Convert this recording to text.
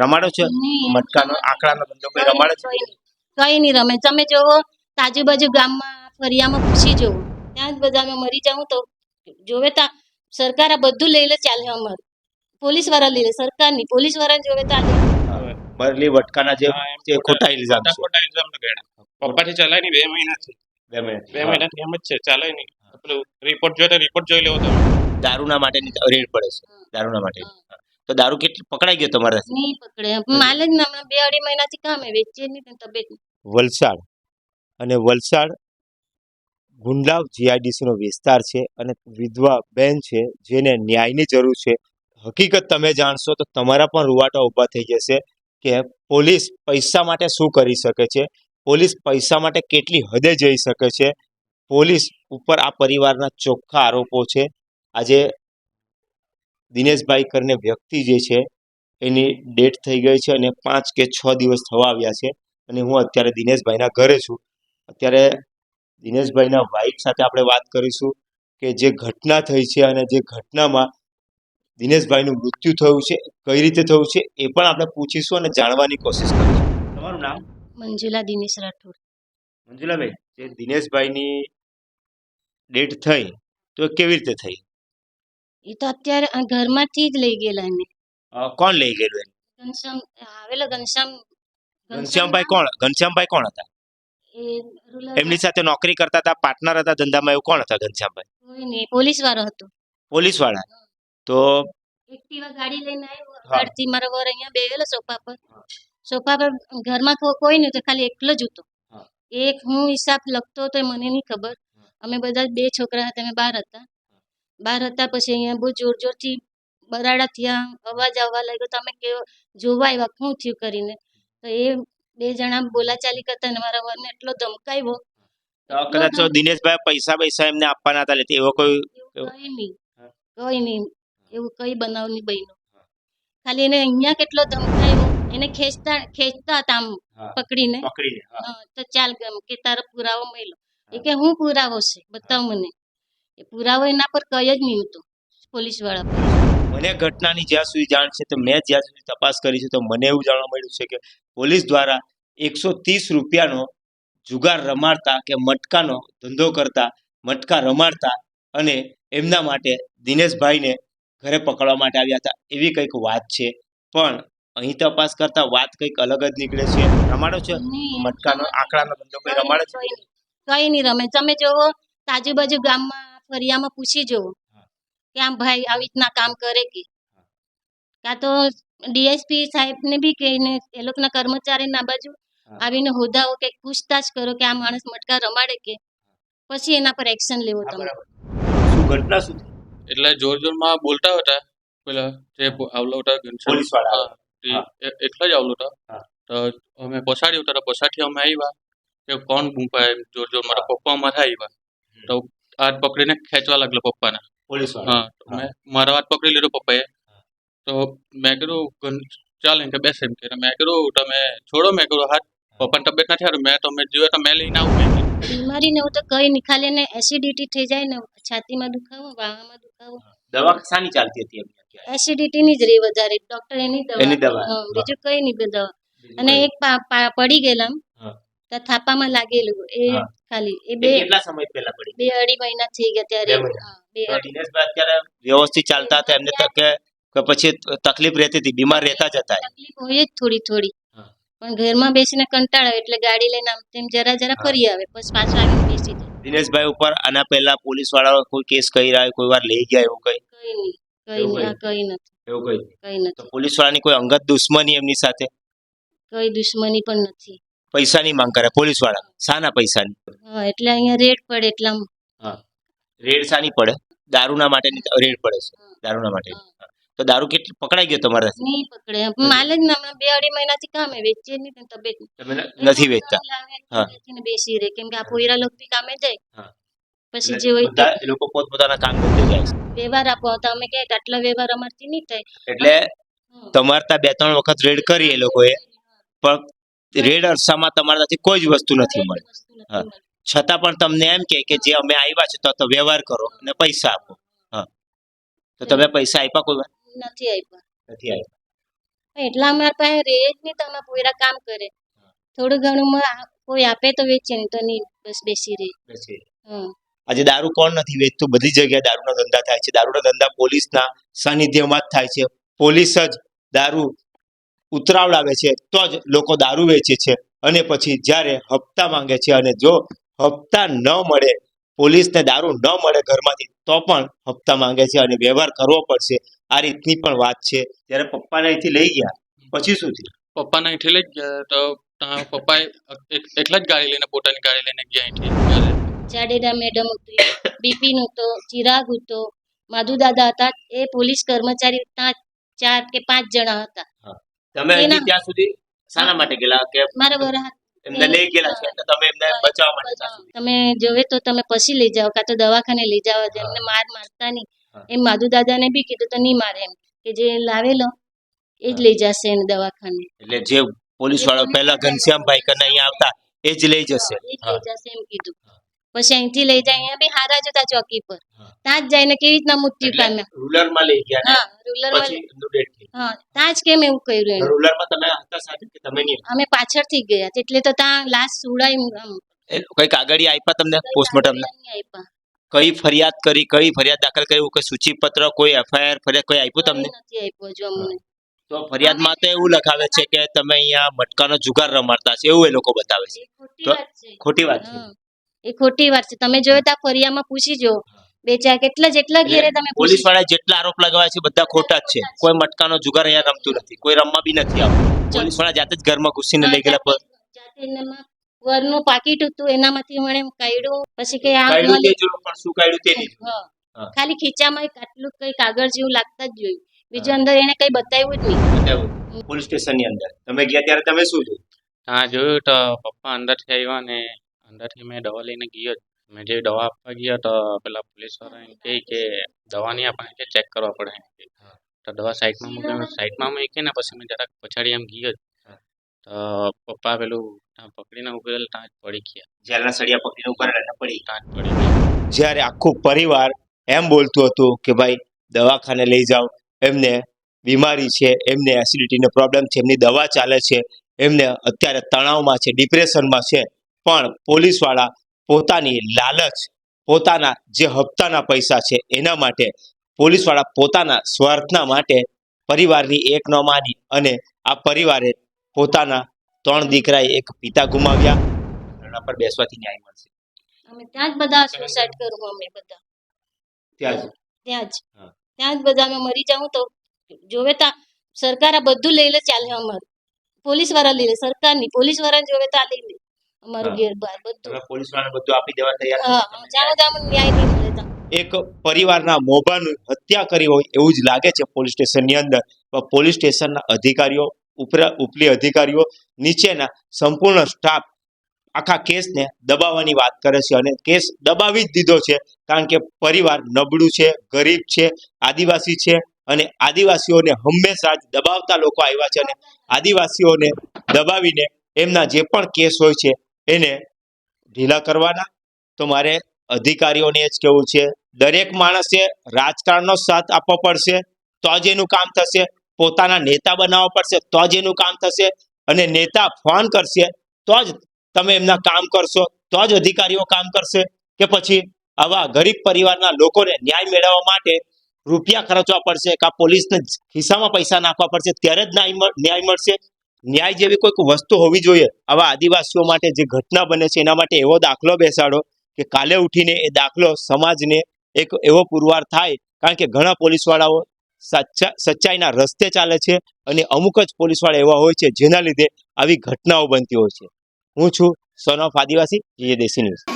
રમાડો છે? મટકાનો આંકડાનો ધંધો કોઈ રમાડે છે? કઈ નહીં. રમે. તમે જોવો આજુબાજુ ગામમાં ફરિયામાં પૂછી જોવો ત્યાં જ બધામાં મરી જાઉં તો જોવે તા સરકાર આ બધું લઈ લે ચાલે અમારું. પોલીસવાળા લઈ લે સરકારની પોલીસવાળા જોવે તો આજે. બરલી વટકાના જે જે ખોટા ઇલ્ઝામ ખોટા ઇલ્ઝામ લગાડ્યા પપ્પાથી ચલાય નહીં બે મહિનાથી. બે મહિના બે મહિનાથી એમ જ છે ચાલે નહીં. પેલું રિપોર્ટ જોઈએ તો રિપોર્ટ જોઈ લેવો તમે. દારૂના માટેની રેડ પડે છે. દારૂના માટે તો દારૂ કેટલી પકડાઈ ગયો તમારે? નહીં પકડે. માલ જ ના હમણાં બે અઢી મહિનાથી કામે વેચીએ નહીં તો તબિયત વલસાડ. અને વલસાડ ગુંડલાવ જીઆઈડીસી નો વિસ્તાર છે અને વિધવા બેન છે જેને ન્યાયની જરૂર છે. હકીકત તમે જાણશો તો તમારા પણ રૂવાટા ઊભા થઈ જશે કે પોલીસ પૈસા માટે શું કરી શકે છે? પોલીસ પૈસા માટે કેટલી હદે જઈ શકે છે? પોલીસ ઉપર આ પરિવારના ચોખ્ખા આરોપો છે. આજે દિનેશભાઈ કરીને વ્યક્તિ જે છે એની ડેટ થઈ ગઈ છે અને પાંચ કે છ દિવસ થવા આવ્યા છે અને હું અત્યારે દિનેશભાઈના ઘરે છું. અત્યારે દિનેશભાઈના વાઈફ સાથે આપણે વાત કરીશું કે જે ઘટના થઈ છે અને જે ઘટનામાં દિનેશભાઈનું મૃત્યુ થયું છે કઈ રીતે થયું છે એ પણ આપણે પૂછીશું અને જાણવાની કોશિશ કરીશું. તમારું નામ? મંજુલા દિનેશ રાઠોડ. મંજુલાભાઈ જે દિનેશભાઈની ડેટ થઈ તો કેવી રીતે થઈ? એ તો અત્યારે આ ઘરમાંથી જ લઈ ગયેલા એને. અ, કોણ લઈ ગયેલું એને? ઘનશ્યામ આવેલો ઘનશ્યામ ઘનશ્યામભાઈ કોણ ઘનશ્યામભાઈ કોણ હતા? એ રૂરલ એમની સાથે નોકરી કરતા હતા પાર્ટનર હતા ધંધામાં એવું કોણ હતા ઘનશ્યામભાઈ? કોઈ નહીં પોલીસ વાળો હતો. પોલીસવાળા તો એક્ટિવા ગાડી લઈને આવ્યો હા. બહારથી મારો વર અહીંયા બેહેલો સોફા પર. સોફા પર ઘરમાં કો- કોઈ નહોતું ખાલી એકલો જ હતો. હા. એક હું હિસાબ લખતો હતો એ મને નહીં ખબર. અમે બધા બે છોકરા હતા અમે બહાર હતા. બહાર હતા પછી અહીંયા બહુ જોર જોરથી બરાડા થયા અવાજ આવવા લાગ્યો તો અમે કેવો? જોવા આવ્યા? શું થયું કરીને? તો એ બે જણા બોલાચાલી કરતા ને મારા વરને એટલો ધમકાવ્યો. કદાચ દિનેશભાઈ પૈસા પૈસા એમને આપવાના હતા એવો કોઈ કઈ નહીં. કઈ નહીં. એવું કઈ બનાવ નહીં બન્યું. ખાલી એને અહીંયા કેટલો ધમકાયો એને ખેંચતા ખેંચતા હતા આમ. પકડીને. તો ચાલ ગમ કે તારો પુરાવો મળ્યો. એ કે હું પુરાવો છે બતાવ મને. એ પુરાવો એના પર કઈ જ નહીં હતો પોલીસવાળા પર. મને ઘટનાની જ્યાં સુધી જાણ છે તો મેં જ્યાં સુધી તપાસ કરી છે તો મને એવું જાણવા મળ્યું છે કે પોલીસ દ્વારા એકસો ત્રીસ રૂપિયાનો જુગાર રમાડતા કે મટકાનો ધંધો કરતા મટકા રમાડતા અને એમના માટે દિનેશભાઈને ઘરે પકડવા માટે આવ્યા હતા એવી કંઈક વાત છે. પણ અહીં તપાસ કરતા વાત કંઈક અલગ જ નીકળે છે. રમાડો છે? મટકાનો આંકડાનો ધંધો કોઈ રમાડે છે? કઈ નહીં. રમે. તમે જોવો આજુબાજુ ગામમાં ફરિયામાં પૂછી જોવો કે આમ ભાઈ આવી રીતના કામ કરે કે? કાં તો ડીએસપી સાહેબને બી કહીને એ લોકોના કર્મચારીના બાજુ આવીને હોદાઓ કે પૂછતાછ કરો કે આ માણસ મટકા રમાડે કે? પછી એના પર એક્શન લેવો તમે. શું ઘટના શું એટલે જોર જોરમાં બોલતા હતા. પેલા જે બો- આવલો હતા ઘનશ્યામ. પોલીસવાળા. હા, તે હા. એ- એટલા જ આવલો હતા તો અમે પછાડ્યું તો પછાડથી અમે આવ્યા. કે કોણ ગુંપાય એમ જોર જોર મારા પપ્પા મારા આવ્યા તો હાથ પકડીને ખેંચવા લાગલો પપ્પાને. પોલીસવાળા. હા તો મેં મારો હાથ પકડી લીધો પપ્પાએ. તો મેં કીધું ચાલ એમ કે બેસ એમ કે. મેં કીધું તમે છોડો. મેં કીધું હાથ પપ્પાની તબિયત નથી સારું. મેં તમે જોયો તો મેં લઈને આવું બીમારી ને એવું તો કઈ નહીં ખાલી એને એસિડિટી થઈ જાય ને છાતીમાં દુખાવો વાવામાં દુખાવો. દવા શાની ચાલતી હતી એસિડિટી ની જ રહી વધારે. ડોક્ટર એની દવા. એની દવા. હા, બીજું કઈ નહીં બે દવા. અને એક પડી ગયેલા થાપામાં લાગેલું એ ખાલી. એ બે કેટલા સમય પહેલા પડી? બે અઢી મહિના થઈ ગયા ત્યારે બે દિનેશભાઈ અત્યારે વ્યવસ્થિત ચાલતા હતા એમને તો કે પછી તકલીફ રહેતી હતી બીમાર રહેતા જ હતા તકલીફ હોય જ થોડી થોડી. પણ ઘરમાં બેસીને કંટાળો એટલે ગાડી લઈને આમ તેમ જરા જરા ફરી આવે પછી પાછું આવીને બેસી જાય. દિનેશભાઈ ઉપર આના પહેલા પોલીસ વાળાઓ કોઈ કેસ કરી રહ્યા કોઈ વાર લઈ ગયા એવું કઈ? કઈ નહીં કઈ નહીં કઈ? નથી. એવું કઈ? કઈ નથી. પોલીસ વાળાની કોઈ અંગત દુશ્મની એમની સાથે? કઈ દુશ્મની પણ નથી. પૈસાની માંગ કરે પોલીસવાળા શાના પૈસાની. હા એટલે અહીંયા રેડ પડે એટલા રેડ શાની પડે. દારૂના માટેની રેડ પડે છે. દારૂના માટે તો દારૂ કેટલી પકડાઈ ગયો તમારે? નહીં પકડે. માલ જ ના હમણાં બે અઢી મહિનાથી કામે વેચીએ નહીં પણ તબિયત. તમે નથી વેચતા. હા. બેસી રહે. કેમ કે આ પોયરા લોકો બી કામે જાય. પછી જે હોય એ લોકો પોતપોતાના કામ ધંધે જાય વ્યવહાર આપો. તો અમે કે આટલા વ્યવહાર અમારથી નહીં થાય. એટલે તમારતા બે ત્રણ વખત રેડ કરી એ લોકોએ. પણ રેડ અરસામાં તમારાથી કોઈ જ વસ્તુ નથી મળી. હા. છતાં પણ તમને એમ કે કે જે અમે આવ્યા છે તો તો વ્યવહાર કરો અને પૈસા આપો. હા. તો તમે પૈસા આપ્યા કોઈ નથી આપ્યા નથી આપ્યા એટલા અમારા પાસે રહે જ નહીં તો અમે પોયરા કામ કરે. થોડું ઘણું કોઈ આપે તો વેચે નહીં તો નહીં બસ બેસી રહે. આજે દારૂ કોણ નથી વેચતું? બધી જગ્યાએ દારૂના ધંધા થાય છે. દારૂના ધંધા પોલીસના સાનિધ્યમાં જ થાય છે. પોલીસ જ દારૂ ઉતરાવડાવે છે તો જ લોકો દારૂ વેચે છે. અને પછી જ્યારે હપ્તા માંગે છે અને જો હપ્તા ન મળે પોલીસને દારૂ ન મળે ઘરમાંથી તો પણ હપ્તા માંગે છે અને વ્યવહાર કરવો પડશે. આ રીતની પણ વાત છે. જ્યારે પપ્પાને અહીંથી લઈ ગયા પછી શું થયું? પપ્પાને અહીંથી લઈ ગયા તો પપ્પા એટલા એકલા જ ગાડી લઈને પોતાની ગાડી લઈને ગયા અહીંથી. જાડેજા મેડમ હતી બિપિન હતો ચિરાગ હતો માધુ દાદા હતા એ પોલીસ કર્મચારી ત્યાં ચાર કે પાંચ જણા હતા. તમે અહીંથી ત્યાં સુધી શાના માટે ગયેલા કે મારા વરહાદ એમને લઈ ગયેલા છે તો તમે એમને બચાવવા માટે તમે જોવે તો તમે પછી લઈ જાઓ કાં તો દવાખાને લઈ જાઓ એમને માર મારતા નહીં. એમ માધુ દાદાને બી કીધું તો નહીં મારે એમ કે જે લાવેલો એ જ લઈ જશે એને દવાખાને. એટલે જે પોલીસ વાળો પહેલા ઘનશ્યામભાઈ કને અહીંયા આવતા એ જ લઈ જશે. એ જ લઈ જશે એમ કીધું. પછી અહીંથી લઈ જાય અહીંયા બી હારા જતા ચોકી પર. ત્યાં જ જઈને કેવી રીતના મૃત્યુ પામ્યા રૂલરમાં લઈ ગયા હા થયું હા ત્યાં જ કેમ એવું કર્યું એને રૂલરમાં તમે હતા સાથે કે તમે નહીં અમે પાછળથી ગયા એટલે તો ત્યાં લાશ સુડાઈ કઈ કાગળી આપ્યા તમને પોસ્ટમોર્ટમ કઈ ફરિયાદ કરી કઈ ફરિયાદ દાખલ કરી કોઈ સૂચિપત્ર કોઈ એફઆઈઆર ફરિયાદ કોઈ આપ્યું તમને? નથી આપ્યો જો અમને. તો ફરિયાદમાં તો એવું લખાવે છે કે તમે અહીંયા મટકાનો જુગાર રમાડતા છે એવું એ લોકો બતાવે છે. ખોટી વાત છે. એ ખોટી વાત છે. તમે જોયો ત્યાં ફરિયાદમાં પૂછી જો. બે ચાર કેટલા જેટલા ઘેરે તમે પોલીસવાળા જેટલા આરોપ લગાવ્યા છે બધા ખોટા જ છે. કોઈ મટકાનો જુગાર અહીંયા રમતું નથી. કોઈ રમવા બી નથી આવતું. પોલીસવાળા જાતે જ ઘરમાં ઘૂસીને લઈ ગયેલા પર. વરનું પાકીટ હતું એનામાંથી મને કાઢ્યું. પછી કે આ કાઢ્યું તે જોયું પણ શું કાઢ્યું તે નહીં હા. હા. ખાલી ખીચામાં એક આટલું કઈ કાગળ જેવું લાગતા જ જોયું. બીજું અંદર એને કઈ બતાવ્યું જ નહીં. પોલીસ સ્ટેશનની અંદર. તમે ગયા ત્યારે તમે શું જોયું? ત્યાં જોયું તો પપ્પા અંદર અંદરથી આવ્યા ને અંદરથી મેં દવા લઈને ગયો જ. મેં જે દવા આપવા ગયા તો પેલા પોલીસવાળા એમ કહે કે દવા નહીં આપણને કે ચેક કરવા પડે એમ કહે. તો દવા સાઈડમાં મૂકી સાઈડમાં મૂકી ને પછી મેં જરાક પછાડી એમ ગયો તો પપ્પા પેલું પકડીને ઉભેલ ત્યાં જ પડી ગયા. જેલના સળિયા પકડીને ઉપર રહેલા પડી ત્યાં જ પડી ગયા. જ્યારે આખું પરિવાર એમ બોલતું હતું કે ભાઈ દવાખાને લઈ જાઓ. એમને બીમારી છે એમને એસિડિટીનો પ્રોબ્લેમ છે એમની દવા ચાલે છે એમને અત્યારે તણાવમાં છે ડિપ્રેશનમાં છે. પણ પોલીસવાળા પોતાની લાલચ પોતાના જે હપ્તાના પૈસા છે એના માટે પોલીસવાળા પોતાના સ્વાર્થના માટે પરિવારની એક ન માની અને આ પરિવારે પોતાના ત્રણ દીકરાએ એક પિતા ગુમાવ્યા. ધરણા પર બેસવાથી ન્યાય મળશે. અમે ત્યાં જ બધા સુસાઇડ કરું અમે બધા. ત્યાં જ? ત્યાં જ. ત્યાં જ બધા અમે મરી જાઉં તો જોવે તા સરકાર આ બધું લઈ લે ચાલે અમારું. પોલીસવાળા લઈ લે સરકાર નહીં પોલીસવાળા જોવે તા લઈ લે. અમારું ઘેર બાર બધું. તમે પોલીસ વાળાને બધું આપી દેવા તૈયાર છો? હા જાણો ન્યાય નહીં મળે તો. એક પરિવારના મોભાનું હત્યા કરી હોય એવું જ લાગે છે પોલીસ સ્ટેશનની અંદર. પણ પોલીસ સ્ટેશનના અધિકારીઓ ઉપરા ઉપલી અધિકારીઓ નીચેના સંપૂર્ણ સ્ટાફ આખા કેસને દબાવવાની વાત કરે છે અને કેસ દબાવી જ દીધો છે. કારણ કે પરિવાર નબળું છે ગરીબ છે આદિવાસી છે અને આદિવાસીઓને હંમેશા જ દબાવતા લોકો આવ્યા છે અને આદિવાસીઓને દબાવીને એમના જે પણ કેસ હોય છે એને ઢીલા કરવાના. તો મારે અધિકારીઓને જ કેવું છે, દરેક માણસે રાજકારણનો સાથ આપવો પડશે, તો જ એનું કામ થશે. પોતાના નેતા બનાવવા પડશે, તો જ એનું કામ થશે. અને નેતા ફોન કરશે, તો જ તમે એમના કામ કરશો, તો જ અધિકારીઓ કામ કરશે. કે પછી આવા ગરીબ પરિવારના લોકોને ન્યાય મેળવવા માટે રૂપિયા ખર્ચવા પડશે, કાં પોલીસને ખિસ્સામાં પૈસા નાખવા પડશે, ત્યારે જ ન્યાય મળશે. ન્યાય જેવી કોઈક વસ્તુ હોવી જોઈએ. આવા આદિવાસીઓ માટે જે ઘટના બને છે, એના માટે એવો દાખલો બેસાડો કે કાલે ઉઠીને એ દાખલો સમાજને એક એવો પુરવાર થાય. કારણ કે ઘણા પોલીસવાળાઓ સચ્ચા સચ્ચાઈના રસ્તે ચાલે છે અને અમુક જ પોલીસવાળા એવા હોય છે જેના લીધે આવી ઘટનાઓ બનતી હોય છે. હું છું સન ઓફ આદિવાસી જે દેશી ન્યૂઝ.